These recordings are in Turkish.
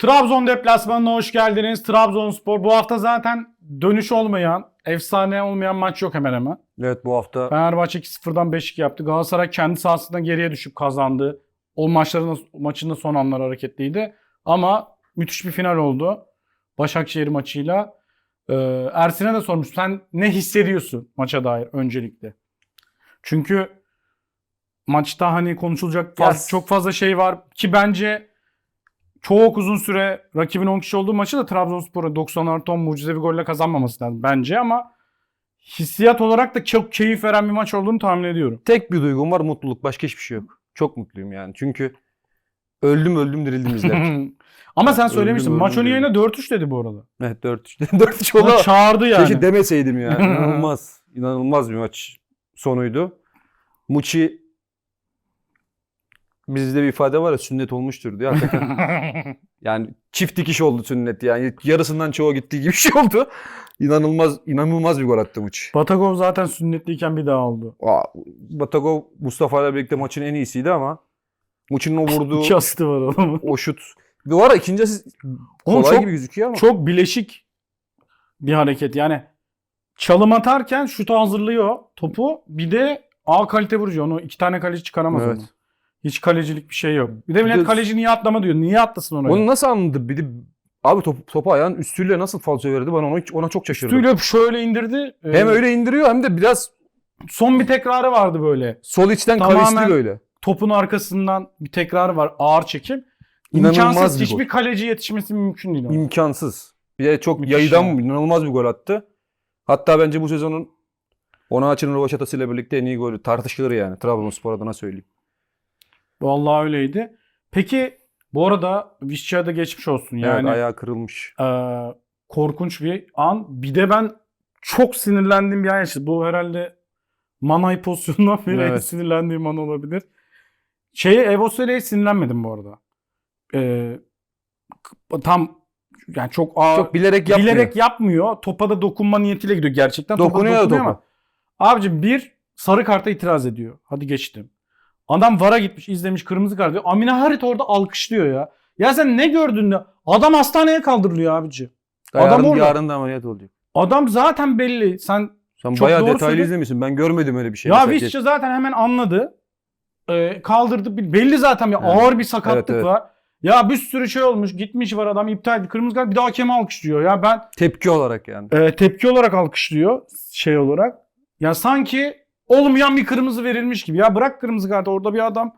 Trabzon deplasmanına hoş geldiniz. Trabzonspor bu hafta zaten dönüş olmayan, efsane olmayan maç yok hemen hemen. Evet bu hafta Fenerbahçe 2-0'dan 5-2 yaptı. Galatasaray kendi sahasında geriye düşüp kazandı. O maçların maçın da son anları hareketliydi. Ama müthiş bir final oldu. Başakşehir maçıyla. Ee, Ersin'e de sormuş. Sen ne hissediyorsun maça dair öncelikle? Çünkü maçta hani konuşulacak faz- Ya- çok fazla şey var ki bence çok uzun süre rakibin 10 kişi olduğu maçı da Trabzonspor'un 90 artı 10 mucizevi golle kazanmaması lazım bence ama hissiyat olarak da çok keyif veren bir maç olduğunu tahmin ediyorum. tek bir duygum var mutluluk. Başka hiçbir şey yok. Çok mutluyum yani. Çünkü öldüm öldüm dirildim izlerken. ama sen söylemiştin. öldüm, Maç önü yayına 4-3 dedi bu arada. evet 4-3. 4-3 oldu. Ama çağırdı yani. Keşke demeseydim ya. İnanılmaz. İnanılmaz bir maç sonuydu. Muçi bizde bir ifade var ya sünnet olmuştur diye. Hakikaten yani çift dikiş oldu sünnet yani. Yarısından çoğu gittiği gibi bir şey oldu. İnanılmaz inanılmaz bir gol attı Muçi. Batagov zaten sünnetliyken bir daha oldu. Aa, Batagov Mustafa ile birlikte maçın en iyisiydi ama Muçi'nin o vurduğu İki asisti var adamın. o şut. Bu ara ikinci asist Oğlum kolay çok- gibi gözüküyor ama. Çok bileşik bir hareket. Yani çalım atarken şuta hazırlıyor topu. Bir de A kalite vurucu. Onu iki tane kaleci çıkaramaz Evet. onu. Hiç kalecilik bir şey yok. Bir de millet Bir de- kaleci niye atlama diyor. Niye atlasın oraya? Onu nasıl anladı? Bir de abi top, topu ayağın üstüyle nasıl falso verdi? Ben ona, ona çok şaşırdım. Üstüyle şöyle indirdi. Ee, Hem öyle indiriyor hem de biraz Son bir tekrarı vardı böyle. sol içten Tamamen- kavisli böyle. Topun arkasından bir tekrarı var. Ağır çekim. İnanılmaz İmkansız. bir Hiçbir gol. kaleci yetişmesi mümkün değil. ona. İmkansız. Bir de çok Müthiş yayıdan ya. inanılmaz bir gol attı. Hatta bence bu sezonun Onaçı'nın rövaşatasıyla birlikte en iyi golü tartışılır yani. Trabzonspor adına söyleyeyim. Vallahi öyleydi. Peki bu arada Vişça'ya da geçmiş olsun. Yani evet ayağı kırılmış. e, korkunç bir an. Bir de ben çok sinirlendiğim bir an yaşadım. Bu herhalde Manay pozisyonundan beri en Evet. sinirlendiğim an olabilir. Şeye Evosele'ye sinirlenmedim bu arada. E, k- tam yani çok ağır, Çok bilerek yapmıyor. bilerek yapmıyor. Topa da dokunma niyetiyle gidiyor gerçekten. Topa Dokunuyor da dokunuyor topa. ama. Abicim bir sarı karta itiraz ediyor. Hadi geçtim. Adam VAR'a gitmiş izlemiş kırmızı kart diyor. Amine Harit orada alkışlıyor ya. Ya sen ne gördün de? Adam hastaneye kaldırılıyor abici. Adam orada. yarın da ameliyat olacak. Adam zaten belli. Sen Sen Çok bayağı doğru detaylı söylüyorsun. izlemişsin. Ben görmedim öyle bir şey. ya Mesela Vişça zaten hemen anladı. Ee, kaldırdı. Belli zaten ya Evet. ağır bir sakatlık Evet, evet. var. Ya bir sürü şey olmuş. Gitmiş var adam iptal etti. Kırmızı kart bir daha hakeme alkışlıyor. Ya ben Tepki olarak yani. e, tepki olarak alkışlıyor şey olarak. Ya sanki olmayan bir kırmızı verilmiş gibi. Ya bırak kırmızı kartı orada bir adam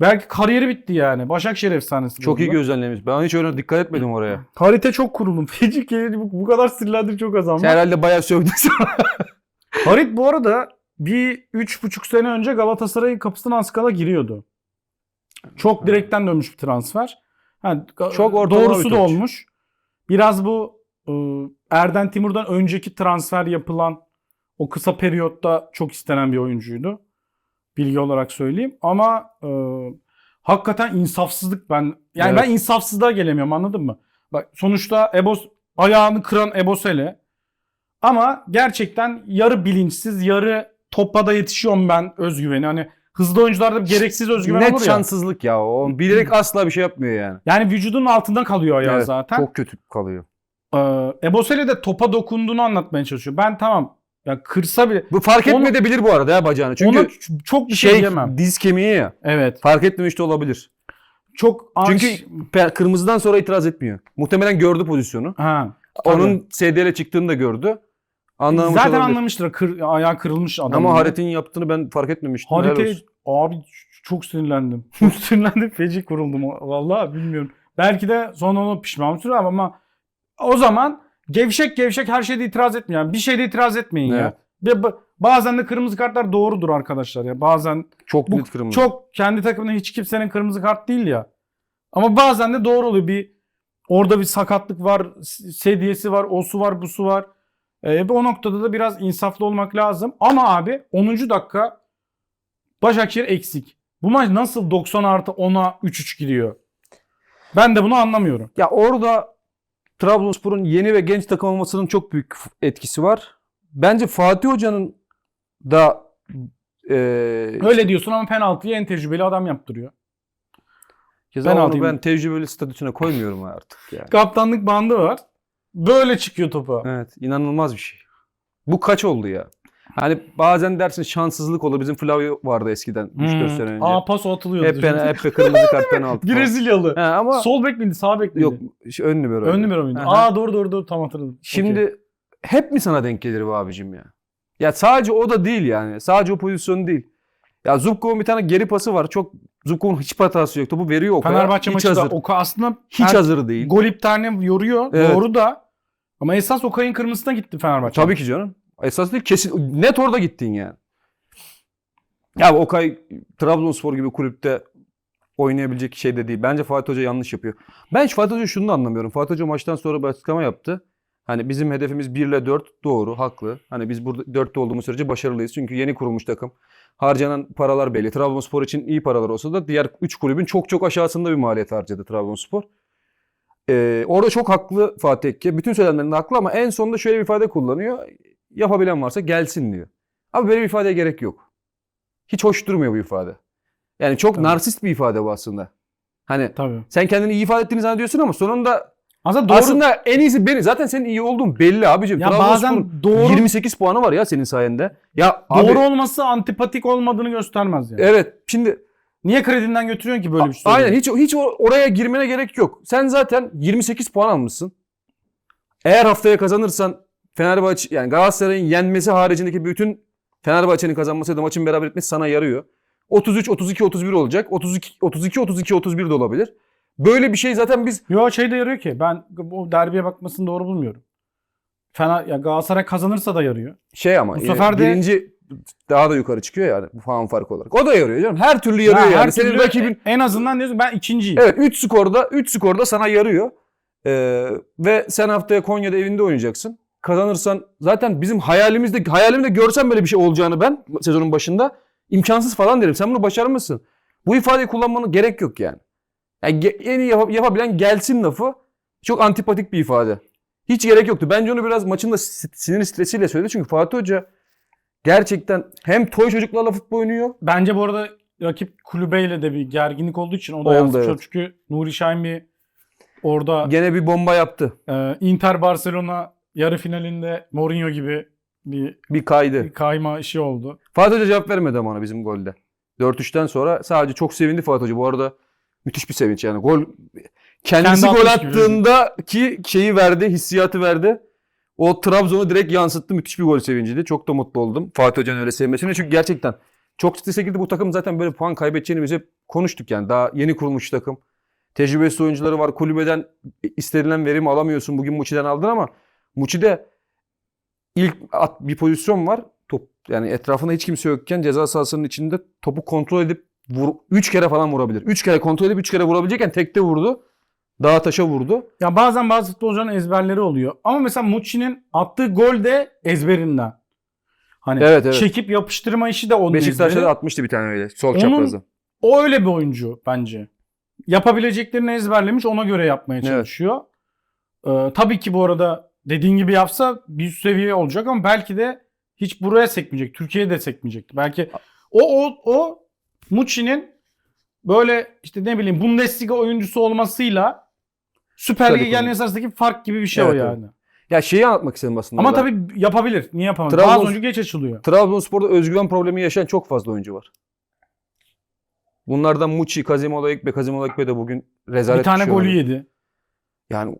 belki kariyeri bitti yani. Başakşehir efsanesi. Çok iyi gözlemlemiş. Ben hiç öyle dikkat etmedim oraya. Harita çok kuruldum. Feci keyifli. Bu, bu kadar sinirlendim çok az ama. Sen herhalde bayağı sövdün sana. Harit bu arada bir üç buçuk sene önce Galatasaray'ın kapısına az kala giriyordu. Çok direkten dönmüş bir transfer. Ha, Çok doğrusu da olmuş. Biraz bu e, Erden Timur'dan önceki transfer yapılan o kısa periyotta çok istenen bir oyuncuydu. Bilgi olarak söyleyeyim. Ama e, hakikaten insafsızlık ben yani Evet. ben insafsızlığa gelemiyorum anladın mı? Bak sonuçta Ebos ayağını kıran Ebosele ama gerçekten yarı bilinçsiz, yarı topa da yetişiyorum ben özgüveni. Hani hızlı oyuncularda gereksiz özgüven Net olur ya. şanssızlık ya. O bilerek asla bir şey yapmıyor yani. Yani vücudunun altında kalıyor ayağı Evet, zaten. Çok kötü kalıyor. Ee, Ebosele de topa dokunduğunu anlatmaya çalışıyor. Ben tamam ya kırsa bile Bu fark Onu- etmeyebilir bu arada ya bacağını. Çünkü ona çok bir şey, şey diyemem. diz kemiği ya. Evet. Fark etmemiş de olabilir. Çok anş- Çünkü kırmızıdan sonra itiraz etmiyor. Muhtemelen gördü pozisyonu. ha. Onun SDL çıktığını da gördü. Anlamış zaten olabilir. anlamıştır. Kır, ayağı kırılmış adam. Ama Haret'in yaptığını ben fark etmemiştim. Harite abi çok sinirlendim. Çok sinirlendim. Feci kuruldum. Vallahi bilmiyorum. Belki de sonra onu pişman sürer ama o zaman gevşek gevşek her şeyde itiraz etmeyin. Yani bir şeyde itiraz etmeyin Evet. ya. Ba- bazen de kırmızı kartlar doğrudur arkadaşlar ya. Bazen Çok Bu net kırmızı. çok kendi takımında hiç kimsenin kırmızı kart değil ya. Ama bazen de doğru oluyor. Bir orada bir sakatlık var, s- sedyesi var, osu var, busu var. Ee, o noktada da biraz insaflı olmak lazım. Ama abi 10. dakika Başakşehir eksik. Bu maç nasıl 90 artı 10'a 3-3 gidiyor? Ben de bunu anlamıyorum. Ya orada Trabzonspor'un yeni ve genç takım olmasının çok büyük etkisi var. Bence Fatih Hoca'nın da e, Öyle diyorsun ama penaltıyı en tecrübeli adam yaptırıyor. Keza Ben onu ben tecrübeli statüsüne koymuyorum artık yani. Kaptanlık bandı var. Böyle çıkıyor topa. Evet, inanılmaz bir şey. Bu kaç oldu ya? Hani bazen dersin şanssızlık olur. Bizim Flavio vardı eskiden 3-4 Hmm. sene önce. Aa pas o atılıyordu. hep ben hep kırmızı kart penaltı. falan. Brezilyalı. He, ama Sol bek miydi? Sağ bek miydi? yok şey, ön numara. Ön numara mıydı? Aha. Aa doğru doğru doğru tam hatırladım. Şimdi Okey. hep mi sana denk gelir bu abicim ya? Ya sadece o da değil yani. Sadece o pozisyon değil. Ya Zubkov'un bir tane geri pası var. Çok Zubkov'un hiçbir hatası yok. Topu veriyor. Hiç Hiç maçı hazır. da Oka aslında Hiç her- hazır değil. gol iptaline yoruyor. Evet. Doğru da. Ama esas Okay'ın kırmızısına gitti Fenerbahçe. Tabii ki canım. Esas değil kesin net orada gittin yani. Ya Okay Trabzonspor gibi kulüpte oynayabilecek şey de değil. Bence Fatih Hoca yanlış yapıyor. Ben Fatih Hoca şunu da anlamıyorum. Fatih Hoca maçtan sonra bir açıklama yaptı. Hani bizim hedefimiz 1 ile 4 doğru, haklı. Hani biz burada 4'te olduğumuz sürece başarılıyız. Çünkü yeni kurulmuş takım. Harcanan paralar belli. Trabzonspor için iyi paralar olsa da diğer 3 kulübün çok çok aşağısında bir maliyet harcadı Trabzonspor. Ee, orada çok haklı Fatih Ekke. Bütün söylemlerinde haklı ama en sonunda şöyle bir ifade kullanıyor. Yapabilen varsa gelsin diyor. Abi böyle bir ifadeye gerek yok. Hiç hoş durmuyor bu ifade. Yani çok Tabii. narsist bir ifade bu aslında. Hani Tabii. sen kendini iyi ifade ettiğini zannediyorsun ama sonunda Aslında doğru. aslında en iyisi beni. Zaten senin iyi olduğun belli abicim. ya bazen doğru 28 puanı var ya senin sayende. Ya abi, doğru olması antipatik olmadığını göstermez yani. Evet. Şimdi Niye kredinden götürüyorsun ki böyle bir şey? aynen hiç hiç or- oraya girmene gerek yok. Sen zaten 28 puan almışsın. Eğer haftaya kazanırsan Fenerbahçe yani Galatasaray'ın yenmesi haricindeki bütün Fenerbahçe'nin kazanması ya da maçın beraber etmesi sana yarıyor. 33 32 31 olacak. 32 32 32 31 de olabilir. Böyle bir şey zaten biz Yo şey de yarıyor ki ben bu derbiye bakmasını doğru bulmuyorum. Fena ya Galatasaray kazanırsa da yarıyor. şey ama Bu e, sefer de- birinci daha da yukarı çıkıyor yani bu puan farkı olarak. O da yarıyor canım. Her türlü yarıyor Ha, yani. her Senin türlü rakibin en azından diyorsun ben ikinciyim. Evet 3 skorda 3 skorda sana yarıyor. Ee, ve sen haftaya Konya'da evinde oynayacaksın. Kazanırsan zaten bizim hayalimizde hayalimde görsem böyle bir şey olacağını ben sezonun başında imkansız falan derim. Sen bunu başarmışsın. Bu ifadeyi kullanmanın gerek yok yani. yani en iyi yap- yapabilen gelsin lafı çok antipatik bir ifade. Hiç gerek yoktu. Bence onu biraz maçın da sinir stresiyle söyledi. Çünkü Fatih Hoca gerçekten hem toy çocuklarla futbol oynuyor. Bence bu arada rakip kulübeyle de bir gerginlik olduğu için o da Oldu, evet. Çünkü Nuri Şahin bir orada Gene bir bomba yaptı. e, Inter Barcelona yarı finalinde Mourinho gibi bir Bir kaydı. kayma işi oldu. Fatih Hoca cevap vermedi ama ona bizim golde. 4-3'ten sonra sadece çok sevindi Fatih Hoca. Bu arada müthiş bir sevinç yani. Gol kendisi Kendi gol atmış gibi. attığında ki şeyi verdi, hissiyatı verdi. O Trabzon'u direkt yansıttı. Müthiş bir gol sevinciydi. Çok da mutlu oldum Fatih Hoca'nın öyle sevmesine. Çünkü gerçekten çok strese girdi. Bu takım zaten böyle puan kaybedeceğini biz hep konuştuk yani. Daha yeni kurulmuş takım. Tecrübesiz oyuncuları var. Kulübeden istenilen verimi alamıyorsun. Bugün Muçi'den aldın ama Muçi'de ilk at, bir pozisyon var. Top yani etrafında hiç kimse yokken ceza sahasının içinde topu kontrol edip vur, 3 kere falan vurabilir. 3 kere kontrol edip 3 kere vurabilecekken tekte vurdu. Dağa taşa vurdu. Ya bazen bazı futbolcuların ezberleri oluyor. Ama mesela Mucci'nin attığı gol de ezberinden. Hani Evet, evet. çekip yapıştırma işi de onun Beşiktaş'ta da atmıştı bir tane öyle. Sol çaprazı. O öyle bir oyuncu bence. Yapabileceklerini ezberlemiş ona göre yapmaya Evet. çalışıyor. Ee, tabii ki bu arada dediğin gibi yapsa bir üst seviye olacak ama belki de hiç buraya sekmeyecek. Türkiye'ye de sekmeyecekti. Belki o o o Mucci'nin böyle işte ne bileyim Bundesliga oyuncusu olmasıyla Süper Lig'e gelmesi arasındaki fark gibi bir şey Evet, o evet. yani. Ya şeyi anlatmak istedim aslında. Ama orada. tabii yapabilir. Niye yapamaz? Trabzon- Bazı oyuncu geç açılıyor. Trabzonspor'da özgüven problemi yaşayan çok fazla oyuncu var. Bunlardan Muçi, Kazimola Ekbe, Kazimola Ekbe de bugün rezalet bir tane düşüyor. golü yedi. Yani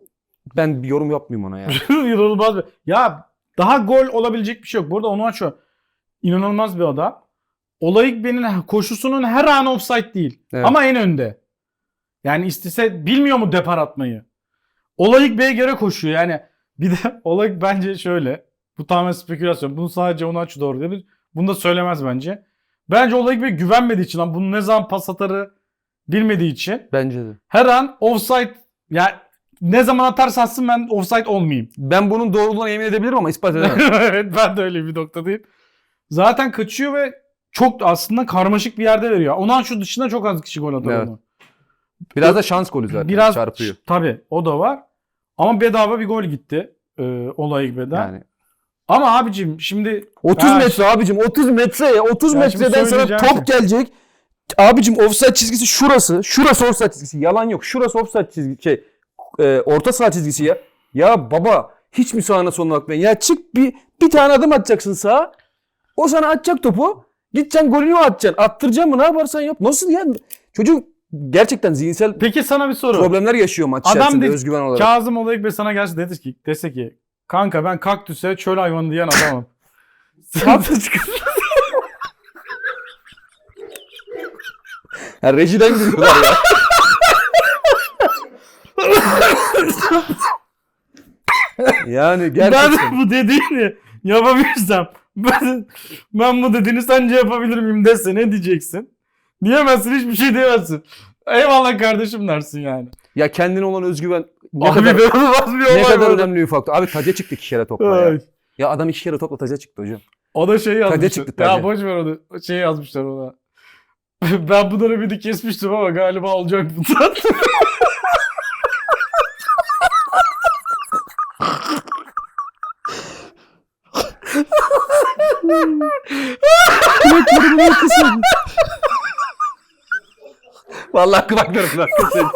ben bir yorum yapmayayım ona ya. İnanılmaz bir. Ya daha gol olabilecek bir şey yok. Burada onu açıyor. İnanılmaz bir adam. Olayıkbe'nin koşusunun her an offside değil. Evet. Ama en önde. Yani istese bilmiyor mu depar atmayı? Olayık Bey'e göre koşuyor. Yani bir de Olayık bence şöyle. Bu tamamen spekülasyon. Bunu sadece onu aç doğru demiş. Bunu da söylemez bence. Bence Olayık Bey güvenmediği için. lan Bunu ne zaman pas atarı bilmediği için. Bence de. Her an offside yani ne zaman atarsa atsın ben offside olmayayım. Ben bunun doğruluğuna emin edebilirim ama ispat edemem. evet ben de öyle bir noktadayım. Zaten kaçıyor ve çok aslında karmaşık bir yerde veriyor. Ondan şu dışında çok az kişi gol atar Evet. onu. Biraz da şans golü zaten. Biraz çarpıyor. tabii o da var. Ama bedava bir gol gitti. E, olay beden. Yani Ama abicim şimdi 30 Ha, metre abicim 30 metre ya 30 Ya şimdi metreden sana top şey. gelecek. Abicim offside çizgisi şurası. Şurası offside çizgisi. Yalan yok. Şurası offside çizgisi. Şey, e, orta saha çizgisi ya. Ya baba hiç mi sağına soluna bakmayın? Ya çık bir bir tane adım atacaksın sağa. O sana atacak topu. Gideceksin golünü atacaksın? Attıracaksın mı? Ne yaparsan yap. Nasıl ya? Çocuk gerçekten zihinsel Peki sana bir soru. problemler yaşıyor maç Adam içerisinde de- özgüven olarak. Kazım Olayık sana gelse dedi ki, dese ki kanka ben kaktüse çöl hayvanı diyen adamım. Sen Ha, rejiden gülüyorlar ya. yani gerçekten. ben bu dediğini yapabilirsem ben, ben bu dediğini sence yapabilir miyim dese ne diyeceksin? Diyemezsin hiçbir şey diyemezsin. Eyvallah kardeşim dersin yani. Ya kendine olan özgüven ne Abi kadar, ne kadar önemli bir faktör. Abi taca çıktı iki kere topla ya. Ya adam iki kere topla taca çıktı hocam. O da şey yazmıştı. çıktı ya taca. boş ver onu. Şey yazmışlar ona. ben bunları ümidi kesmiştim ama galiba olacak bu tat. Vallahi kulaklarım arkasın.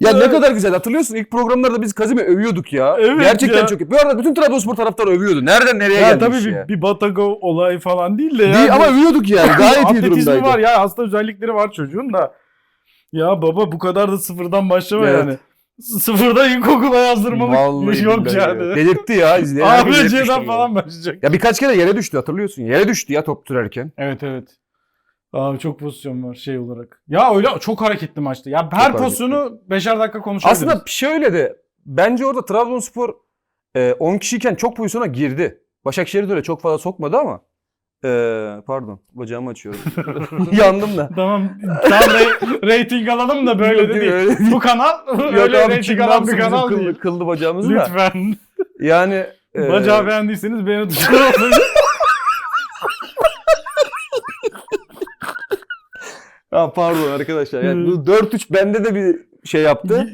ya ne kadar güzel hatırlıyorsun ilk programlarda biz Kazim'i övüyorduk ya. Evet Gerçekten ya. çok iyi. Bu arada bütün Trabzonspor taraftarı övüyordu. Nereden nereye ya gelmiş tabii ya. bir, bir Batago olayı falan değil de. Değil, ama övüyorduk yani. Gayet iyi durumdaydı. var ya hasta özellikleri var çocuğun da. Ya baba bu kadar da sıfırdan başlama Evet. yani. S- Sıfırdan ilkokula yazdırmalık Vallahi yok billahi yani. ya. Delirtti ya. izleyen herkes delirtmiştir ABC'den ya. falan başlayacak. Ya birkaç kere yere düştü hatırlıyorsun. Yere düştü ya top sürerken. Evet evet. Abi çok pozisyon var şey olarak. Ya öyle çok hareketli maçtı. Ya her hareketli. pozisyonu beşer dakika konuşabiliriz. Aslında şöyle de bence orada Trabzonspor e, 10 kişiyken çok pozisyona girdi. Başakşehir de öyle çok fazla sokmadı ama. E, pardon bacağımı açıyorum. Yandım da. Tamam. Tam re- rating alalım da böyle de değil. Öyle değil. Bu kanal öyle abi rating alan bir kanal kıldı, değil. kıldı bacağımızı da. Lütfen. Yani e, Bacağı beğendiyseniz beğeni tuşuna basın. ha, pardon arkadaşlar. Yani bu 4-3 bende de bir şey yaptı.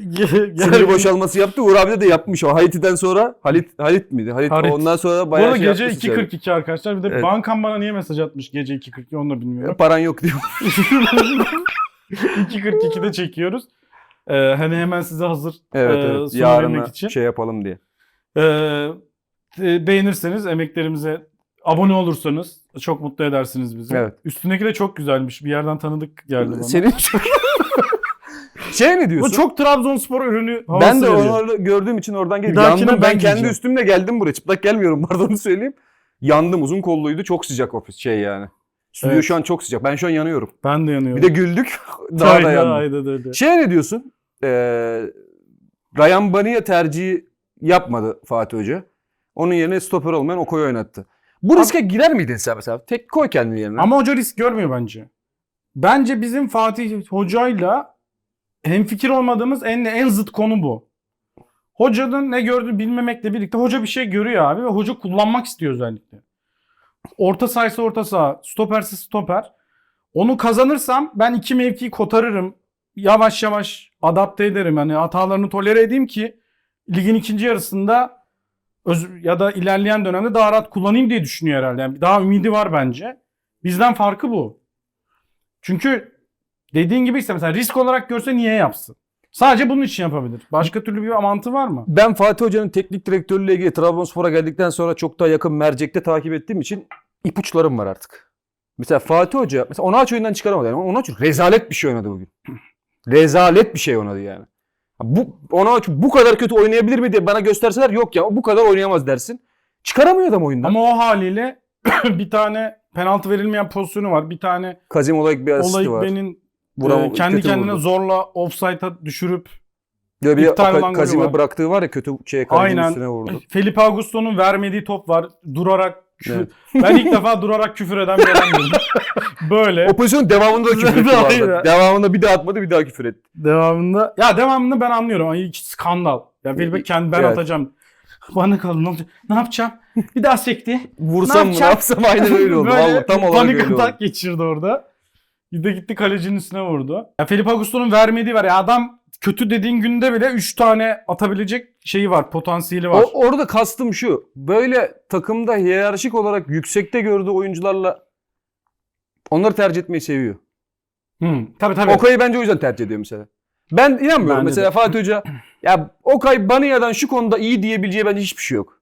Sinir boşalması yaptı. Uğur abi de, de yapmış o. Haiti'den sonra Halit Halit miydi? Halit, Halit. ondan sonra Bu bayağı arada şey gece yapmış yani. 2.42 arkadaşlar. Bir de Evet. bankam bana niye mesaj atmış gece 2.42 onu da bilmiyorum. Paran yok diyor. 2.42'de çekiyoruz. Ee, hani hemen size hazır Evet e, evet. sunabilmek Yarına için. şey yapalım diye. Ee, e, beğenirseniz emeklerimize abone olursanız çok mutlu edersiniz bizi. Evet. Üstündeki de çok güzelmiş. Bir yerden tanıdık geldi bana. Senin şey ne diyorsun? Bu çok Trabzonspor ürünü havası ben de veriyor. onları gördüğüm için oradan Bir geldim. dahakine Yandım ben ben, kendi giyeceğim. üstümle geldim buraya. Çıplak gelmiyorum pardon onu söyleyeyim. Yandım uzun kolluydu. Çok sıcak ofis şey yani. Stüdyo Evet. şu an çok sıcak. Ben şu an yanıyorum. Ben de yanıyorum. Bir de güldük. Daha da Aynen, yandım. aynen öyle. Şey ne diyorsun? Ee, Ryan Baniya tercihi yapmadı Fatih Hoca. Onun yerine stoper olmayan Okoy oynattı. Bu riske girer miydin sen mesela? Tek koy kendini yerine. Ama hoca risk görmüyor bence. Bence bizim Fatih Hoca'yla hemfikir olmadığımız en en zıt konu bu. Hocanın ne gördüğünü bilmemekle birlikte hoca bir şey görüyor abi ve hoca kullanmak istiyor özellikle. Orta sahaysa orta saha, stoperse stoper. Onu kazanırsam ben iki mevkiyi kotarırım. Yavaş yavaş adapte ederim. Hani hatalarını tolere edeyim ki ligin ikinci yarısında ya da ilerleyen dönemde daha rahat kullanayım diye düşünüyor herhalde. Yani daha ümidi var bence. Bizden farkı bu. Çünkü dediğin gibi işte mesela risk olarak görse niye yapsın? Sadece bunun için yapabilir. Başka türlü bir mantığı var mı? Ben Fatih Hoca'nın teknik direktörlüğüyle ilgili Trabzonspor'a geldikten sonra çok daha yakın mercekte takip ettiğim için ipuçlarım var artık. Mesela Fatih Hoca, mesela Onaç oyundan çıkaramadı. Yani Onaç rezalet bir şey oynadı bugün. rezalet bir şey oynadı yani. Bu Onaç bu kadar kötü oynayabilir mi diye bana gösterseler yok ya bu kadar oynayamaz dersin. Çıkaramıyor adam oyundan. Ama o haliyle bir tane penaltı verilmeyen pozisyonu var. Bir tane Kazim Olayık bir asisti var. benim Vuram- e, kendi kendine vurdu. zorla offside'a düşürüp Ya bir iptal Kazim'e bıraktığı var ya kötü şey Aynen. üstüne vurdu. Felipe Augusto'nun vermediği top var. Durarak. Evet. Ben ilk defa durarak küfür eden bir adam gördüm. Böyle. O pozisyonun devamında da küfür etti. Devamında bir daha atmadı bir daha küfür etti. Devamında. Ya devamında ben anlıyorum. Ay skandal. Ya Felipe kendi ben Evet. atacağım. Bana kalın ne olacak? Ne yapacağım? Bir daha sekti. Vursam mı ne yapsam aynen öyle oldu. Vallahi tam olarak panik öyle oldu. atak geçirdi orada. Bir de gitti kalecinin üstüne vurdu. Ya Felipe Augusto'nun vermediği var. Ya adam kötü dediğin günde bile 3 tane atabilecek şeyi var, potansiyeli var. O, orada kastım şu. Böyle takımda hiyerarşik olarak yüksekte gördüğü oyuncularla onları tercih etmeyi seviyor. Hı, tabii tabii. Okay'ı bence o yüzden tercih ediyor mesela. Ben inanmıyorum Bence mesela de. Fatih Hoca ya Okay Baniya'dan şu konuda iyi diyebileceği bence hiçbir şey yok.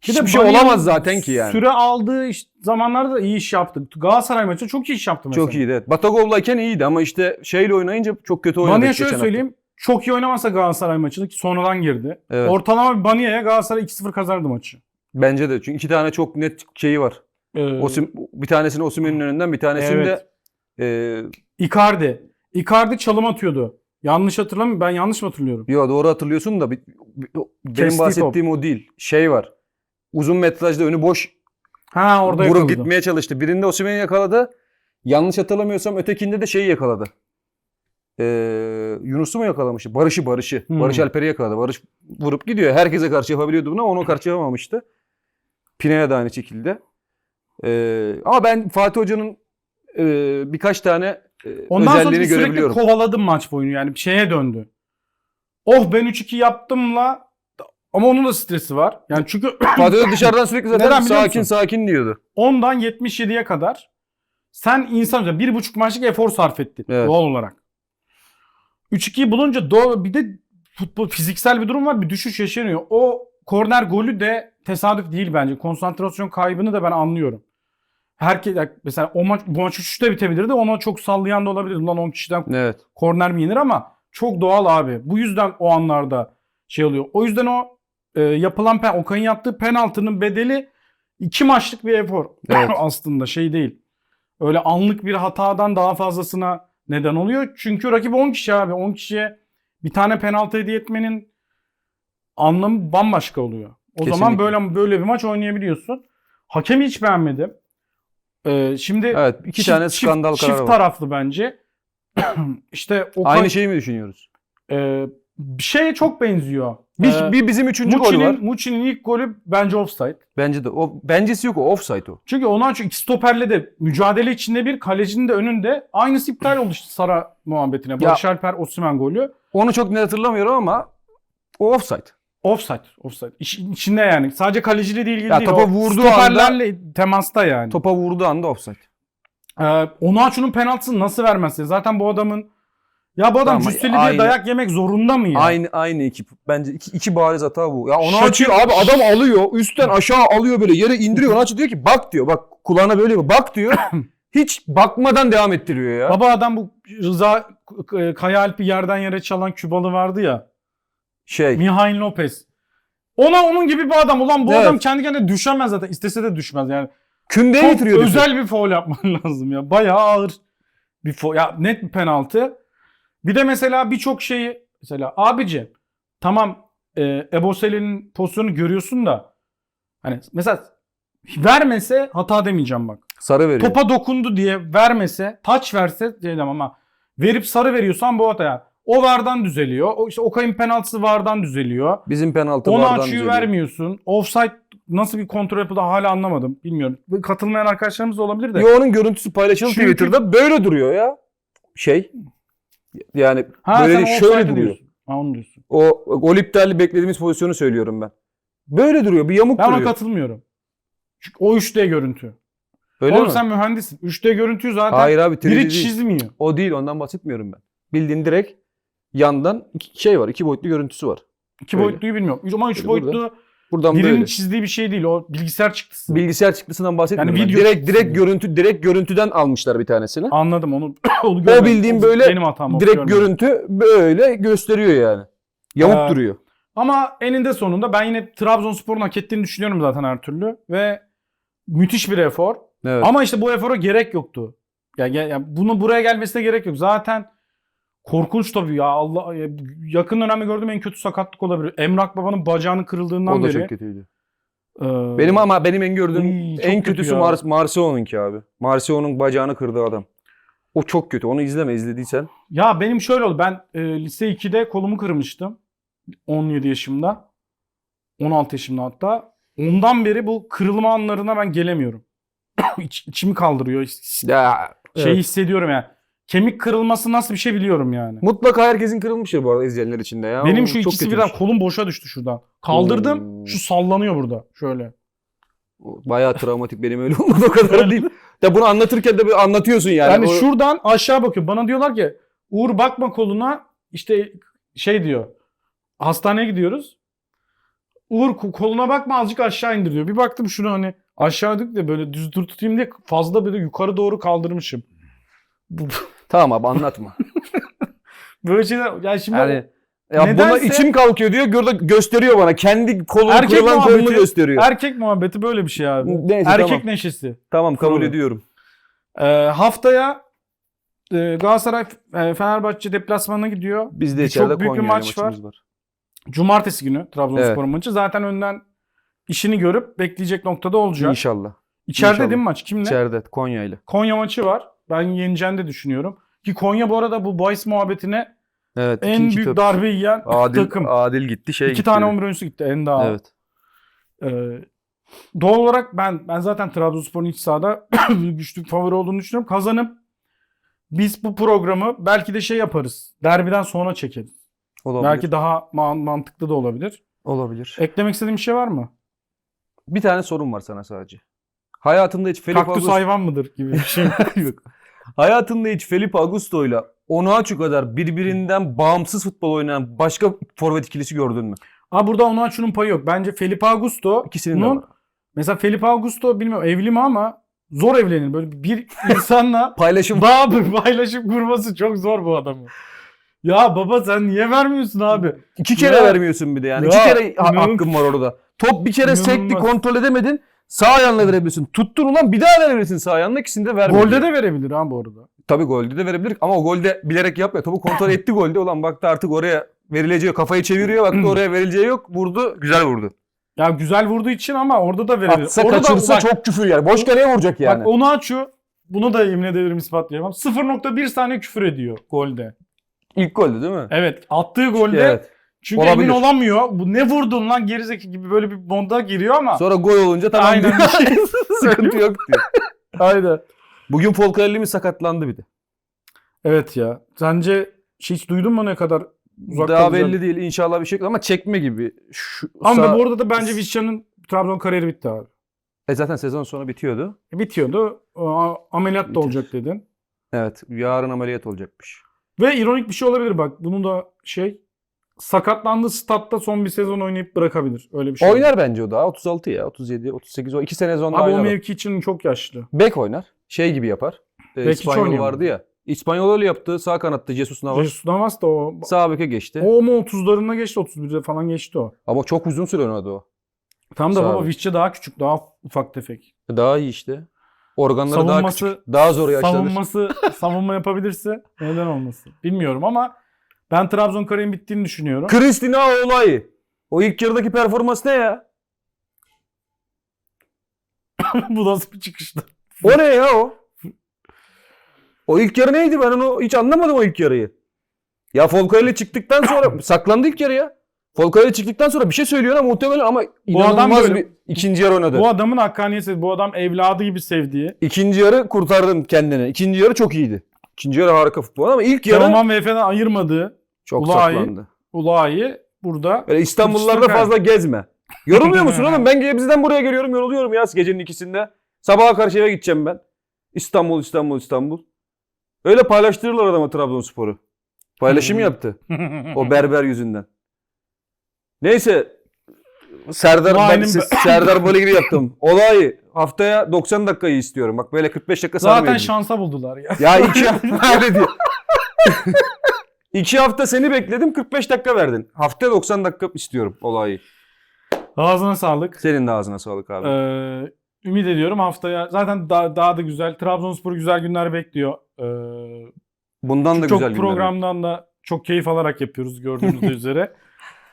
Hiçbir şey Banya'nın olamaz zaten ki yani. Süre aldığı iş- zamanlarda da iyi iş yaptı. Galatasaray maçı çok iyi iş yaptı mesela. Çok iyiydi evet. Batagov'layken iyiydi ama işte şeyle oynayınca çok kötü oynadı. Geçen şöyle hafta. söyleyeyim. Çok iyi oynamasa Galatasaray maçını ki sonradan girdi. Evet. Ortalama bir Banya'ya Galatasaray 2-0 kazandı maçı. Bence de. Çünkü iki tane çok net şeyi var. Ee, Osim, bir tanesini Osimhen'in önünden bir tanesini Evet. de e, Icardi. Icardi çalım atıyordu. Yanlış hatırlamıyorum. Ben yanlış mı hatırlıyorum? yo doğru hatırlıyorsun da bir- bir- benim Kestiği bahsettiğim o değil. Şey var. Uzun metrajda önü boş Ha orada vurup yakaladı. gitmeye çalıştı. Birinde Osimhen'i yakaladı. Yanlış hatırlamıyorsam ötekinde de şeyi yakaladı. Ee, Yunus'u mu yakalamıştı? Barış'ı Barış'ı. Hmm. Barış Alper'i yakaladı. Barış vurup gidiyor. Herkese karşı yapabiliyordu bunu ama ona karşı yapamamıştı. Pine'ye de aynı şekilde. Ee, ama ben Fatih Hoca'nın e, birkaç tane e, Ondan sonra özelliğini bir sürekli görebiliyorum. kovaladım maç boyunu yani bir şeye döndü. Oh ben 3-2 yaptımla ama onun da stresi var. Yani çünkü Fatih Hoca dışarıdan sürekli zaten Neden biliyor sakin musun? sakin diyordu. 10'dan 77'ye kadar sen insan bir buçuk maçlık efor sarf ettin Evet. doğal olarak. 3-2'yi bulunca doğal, bir de futbol fiziksel bir durum var bir düşüş yaşanıyor. O korner golü de tesadüf değil bence. Konsantrasyon kaybını da ben anlıyorum. Herkes mesela o maç bu maç 3'te bitebilirdi. Ona çok sallayan da olabilir. Ulan 10 kişiden Evet. korner mi yenir ama çok doğal abi. Bu yüzden o anlarda şey oluyor. O yüzden o e, yapılan pen, Okan'ın yaptığı penaltının bedeli iki maçlık bir efor. Evet. Aslında şey değil. Öyle anlık bir hatadan daha fazlasına neden oluyor. Çünkü rakip 10 kişi abi. 10 kişiye bir tane penaltı hediye etmenin anlamı bambaşka oluyor. O zaman Kesinlikle. böyle böyle bir maç oynayabiliyorsun. Hakemi hiç beğenmedim. Ee, şimdi Evet. iki çift- tane çift- skandal çift kararı var. taraflı bence. işte o Aynı şeyi mi düşünüyoruz? ee, bir şeye çok benziyor. Bir, Ee, bir bizim üçüncü golü var. Muçi'nin, Muçi'nin ilk golü bence offside. Bence de. O bencesi yok o offside o. Çünkü ondan çünkü iki stoperle de mücadele içinde bir kalecinin de önünde aynısı iptal oldu işte Sara muhabbetine. Barış Alper Osimhen golü. Onu çok net hatırlamıyorum ama o offside. Offside. Offside. İşin içinde yani. Sadece kaleciyle de ilgili Ya değil. topa vurduğu stoperlerle temasta yani. Topa vurduğu anda offside. Ee, Onaçu'nun penaltısını nasıl vermezsin? Zaten bu adamın ya bu adam Tamam, cüsseli diye aynı- dayak yemek zorunda mı ya? Aynı aynı ekip. Bence iki, iki bariz hata bu. Ya onu Şakir- açıyor abi adam alıyor. Üstten aşağı alıyor böyle yere indiriyor. Açıyor diyor ki bak diyor. Bak kulağına böyle yapıyor. Bak diyor. Hiç bakmadan devam ettiriyor ya. Baba adam bu Rıza e, Kaya Alp'i yerden yere çalan Kübalı vardı ya. Şey. Mihail Lopez. Ona onun gibi bir adam. Ulan bu Evet. adam kendi kendine düşemez zaten. İstese de düşmez yani. Kündeye Çok getiriyor. özel bir foul yapman lazım ya. Bayağı ağır bir foul. Ya net bir penaltı. Bir de mesela birçok şeyi mesela abici tamam e, Eboseli'nin pozisyonu görüyorsun da hani mesela vermese hata demeyeceğim bak. Sarı veriyor. Topa dokundu diye vermese, taç verse diyeceğim ama verip sarı veriyorsan bu hataya. O vardan düzeliyor. O işte Okay'ın penaltısı vardan düzeliyor. Bizim penaltı Onu vardan açıyı düzeliyor. vermiyorsun. Offside nasıl bir kontrol yapıldı hala anlamadım. Bilmiyorum. Katılmayan arkadaşlarımız da olabilir de. Yo onun görüntüsü paylaşıldı Çünkü- Twitter'da böyle duruyor ya. Şey. Yani ha, böyle şöyle duruyor. diyorsun. Ha onu diyorsun. O gol iptali beklediğimiz pozisyonu söylüyorum ben. Böyle duruyor. Bir yamuk Ben duruyor. katılmıyorum. Çünkü o 3D görüntü. Öyle Oğlum mi? sen mühendissin. 3D görüntüyü zaten Hayır abi 3D biri değil. çizmiyor. O değil ondan bahsetmiyorum ben. Bildiğin direkt yandan iki şey var. iki boyutlu görüntüsü var. İki Öyle. boyutluyu bilmiyorum. Ama üç Öyle boyutlu Buradan birinin böyle. çizdiği bir şey değil. O bilgisayar çıktısı. Bilgisayar çıktısından bahsetmiyorum. Yani video direkt direkt görüntü direkt görüntüden almışlar bir tanesini. Anladım onu. onu görmedim. O böyle benim hatam. direkt görmedim. görüntü böyle gösteriyor yani. Yamuk Ee, duruyor. Ama eninde sonunda ben yine Trabzonspor'un hak ettiğini düşünüyorum zaten her türlü. Ve müthiş bir efor. Evet. Ama işte bu efora gerek yoktu. Ya, ya, ya bunu buraya gelmesine gerek yok. Zaten korkunç tabii ya. Allah ya, yakın dönemde gördüğüm en kötü sakatlık olabilir. Emrak Baba'nın bacağının kırıldığından o da beri. çok kötüydü. e, Benim ama benim en gördüğüm en kötü kötüsü ya. Mar Marcelo'nunki abi. Marcelo'nun bacağını kırdığı adam. O çok kötü. Onu izleme izlediysen. Ya benim şöyle oldu. Ben e, lise 2'de kolumu kırmıştım. 17 yaşımda. 16 yaşımda hatta. Ondan beri bu kırılma anlarına ben gelemiyorum. İç, içimi kaldırıyor. Ya Şeyi hissediyorum yani. Kemik kırılması nasıl bir şey biliyorum yani. Mutlaka herkesin kırılmıştır bu arada izleyenler içinde ya. Benim O şu çok ikisi kötüymüş. birden kolum boşa düştü şuradan. Kaldırdım. Oo. Şu sallanıyor burada. Şöyle. Bayağı travmatik benim öyle olmadı o kadar değil. De bunu anlatırken de bir anlatıyorsun yani. Yani O- şuradan aşağı bakıyor. Bana diyorlar ki Uğur bakma koluna işte şey diyor. Hastaneye gidiyoruz. Uğur ko- koluna bakma azıcık aşağı indir diyor. Bir baktım şunu hani aşağı dik de böyle düz dur tutayım diye fazla böyle yukarı doğru kaldırmışım. Bu- Tamam abi anlatma. Böyle şeyler yani şimdi yani ya buna Nedense- içim kalkıyor diyor gö- gösteriyor bana. Kendi kolunu Erkek kırılan kolunu muhabbeti- gösteriyor. erkek muhabbeti böyle bir şey abi. Neyse, Erkek tamam. neşesi. Tamam kabul Doğru. ediyorum. Ee, haftaya e, Galatasaray e, Fenerbahçe deplasmanına gidiyor. Bizde Bir- içeride çok büyük bir Konya ile maç maçımız var. Cumartesi günü Trabzonspor Evet. maçı. Zaten önden işini görüp bekleyecek noktada olacak. İnşallah. İçeride İnşallah. değil mi maç? Kimle? İçeride Konya ile. Konya maçı var. Ben yeneceğini de düşünüyorum. Ki Konya bu arada bu bahis muhabbetine Evet. en büyük top. darbe yiyen Adil, takım. Adil gitti şey İki gitti. tane 11 oyuncusu gitti. En daha. Evet. Ee, doğal olarak ben ben zaten Trabzonspor'un iç sahada güçlü favori olduğunu düşünüyorum. Kazanıp biz bu programı belki de şey yaparız. Derbiden sonra çekeriz. Olabilir. Belki daha man- mantıklı da olabilir. Olabilir. Eklemek istediğim bir şey var mı? Bir tane sorun var sana sadece. Hayatında hiç Felipe Kaktüs Augusto... hayvan mıdır gibi bir şey. Yok. Hayatında hiç Felipe Augusto'yla Onuachu kadar birbirinden bağımsız futbol oynayan başka forvet ikilisi gördün mü? Aa burada Onuachu'nun payı yok. Bence Felipe Augusto İkisinin de var. mesela Felipe Augusto bilmiyorum evli mi ama zor evlenir. Böyle bir insanla Paylaşım bir paylaşım kurması çok zor bu adamın. Ya baba sen niye vermiyorsun abi? iki kere Ya. vermiyorsun bir de yani. Ya, iki kere ha- inanılmaz. hakkın var orada. Top bir kere sekti İnanılmaz. kontrol edemedin. Sağ ayağınla verebilirsin. Tuttun ulan bir daha verebilirsin sağ ayağınla ikisini de vermedi. Golde de verebilir ha bu arada. Tabii golde de verebilir ama o golde bilerek yapmıyor. Topu kontrol etti golde. Ulan baktı artık oraya verileceği kafayı çeviriyor. Baktı oraya verileceği yok. Vurdu. Güzel vurdu. Ya güzel vurduğu için ama orada da verebilir. Atsa orada kaçırsa bak, çok küfür yani. Boş kaleye vuracak yani. Bak Onuachu bunu da yemin ederim ispatlayamam. 0.1 saniye küfür ediyor golde. İlk goldü değil mi? Evet attığı golde Evet. Çünkü Olabilir. emin olamıyor. Bu ne vurdun lan gerizeki gibi böyle bir modda giriyor ama. Sonra gol olunca tamam Aynen. diyor. Sıkıntı yok diyor. Aynen. Bugün Folcarelli sakatlandı bir de. Evet ya. Sence hiç duydun mu ne kadar uzak Daha kalacağını? belli değil inşallah bir şey ama çekme gibi. Şu, Ama sağ- bu arada da bence Vişcan'ın Trabzon kariyeri bitti abi. E zaten sezon sonu bitiyordu. E, Bitiyordu. A- Ameliyat da olacak dedin. Evet yarın ameliyat olacakmış. Ve ironik bir şey olabilir bak. Bunu da şey sakatlandığı statta son bir sezon oynayıp bırakabilir. Öyle bir şey. Oynar bence o daha 36 ya 37 38 o 2 sene sonra Abi o mevki için çok yaşlı. Bek oynar. Şey gibi yapar. E, hiç İspanyol vardı ya. İspanyol öyle yaptı. Sağ kanatta Jesus Navas. Jesus Navas da o. Sağ beke geçti. O mu 30'larına geçti 31'de falan geçti o. Ama çok uzun süre oynadı o. Tam da baba. Vişça daha küçük, daha ufak tefek. Daha iyi işte. Organları daha Savunması- küçük. Daha zor yaşlanır. Savunması, savunma yapabilirse neden olmasın? Bilmiyorum ama ben Trabzon kariyerinin bittiğini düşünüyorum. Kristina olayı. O ilk yarıdaki performans ne ya? Bu nasıl bir çıkıştı? O ne ya o? O ilk yarı neydi? Ben onu hiç anlamadım o ilk yarıyı. Ya Folcarelli çıktıktan sonra saklandı ilk yarıya. Folcarelli çıktıktan sonra bir şey söylüyor ama muhtemelen ama inanılmaz adam böyle- bir ikinci yarı oynadı. Bu adamın hakkaniyeti, bu adam evladı gibi sevdiği. İkinci yarı kurtardın kendini. İkinci yarı çok iyiydi. İkinci yarı harika futbol ama ilk yarı Teoman ve Efe'den ayırmadığı çok Ulayi. saklandı. Ula'yı burada Böyle İstanbullarda Kılıçdaroğlu. fazla gezme. Yoruluyor musun oğlum? Ben Gebze'den buraya geliyorum yoruluyorum ya gecenin ikisinde. Sabaha karşı eve gideceğim ben. İstanbul, İstanbul, İstanbul. Öyle paylaştırırlar adama Trabzonspor'u. Paylaşım Hmm. yaptı. O berber yüzünden. Neyse. Serdar ben, Serdar Baligri yaptım. Olayı haftaya 90 dakikayı istiyorum. Bak böyle 45 dakika Zaten sarmayın. şansa buldular ya. Ya iki öyle diyor. iki hafta seni bekledim 45 dakika verdin. Haftaya 90 dakika istiyorum olayı. Ağzına sağlık. Senin de ağzına sağlık abi. Ee, ümit ediyorum haftaya zaten daha, daha da güzel. Trabzonspor güzel günler bekliyor. Ee, Bundan da çok güzel günler. programdan da çok keyif alarak yapıyoruz gördüğünüz üzere.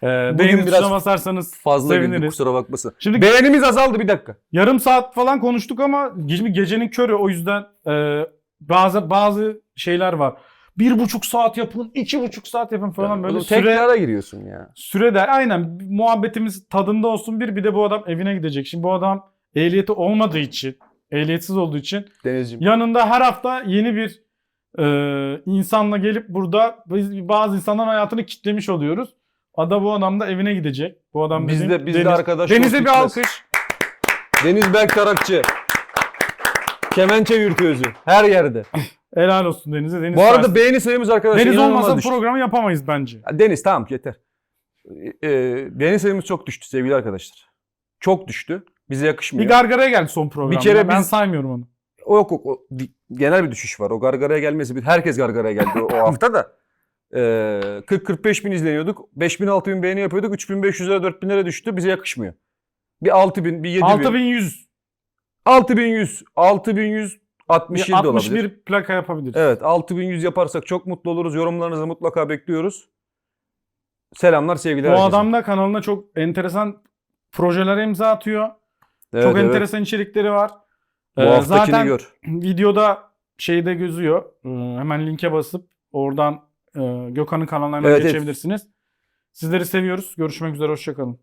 Ee, Bugün beğeni biraz tuşuna basarsanız Fazla güldük seviniriz. kusura bakmasın. Şimdi Beğenimiz azaldı bir dakika. yarım saat falan konuştuk ama şimdi gecenin körü o yüzden e, bazı bazı şeyler var. Bir buçuk saat yapın, iki buçuk saat yapın falan böyle Oğlum süre Tekrara giriyorsun ya. süre der. Aynen muhabbetimiz tadında olsun bir bir de bu adam evine gidecek. Şimdi bu adam ehliyeti olmadığı için, ehliyetsiz olduğu için Denizciğim. yanında her hafta yeni bir Ee, insanla gelip burada biz bazı insanların hayatını kitlemiş oluyoruz. Ada bu adam da evine gidecek. Bu adam Biz bizim de biz de arkadaş. Deniz'e bir dost alkış. Deniz Berk Tarakçı. Kemençe virtüözü. Her yerde. Helal olsun Deniz'e. Deniz Bu arada sayesinde- beğeni sayımız arkadaşlar Deniz inanılmaz olmasa düştü. programı yapamayız bence. Deniz tamam yeter. Ee, beğeni sayımız çok düştü sevgili arkadaşlar. Çok düştü. Bize yakışmıyor. Bir gargaraya geldi son programda. Bir kere ben biz- saymıyorum onu. O yok yok. O, di- genel bir düşüş var. O gargaraya gelmesi. bir- Herkes gargaraya geldi o, o hafta da. Ee, 40-45 bin izleniyorduk. 5 bin 6 bin beğeni yapıyorduk. 3500 lira 4000 lira düştü. Bize yakışmıyor. Bir 6 bin, bir 7 bin. 6100. 6100. 6100 67 bir de olabilir. 61 plaka yapabiliriz. Evet 6100 yaparsak çok mutlu oluruz. Yorumlarınızı mutlaka bekliyoruz. Selamlar sevgiler. Bu adam da kanalına çok enteresan projelere imza atıyor. Evet, çok evet. enteresan içerikleri var. Bu Ee, zaten gör. videoda şeyde gözüyor. Ee, hemen linke basıp oradan e, Gökhan'ın hemen Evet, evet. geçebilirsiniz. Sizleri seviyoruz. Görüşmek üzere. Hoşçakalın.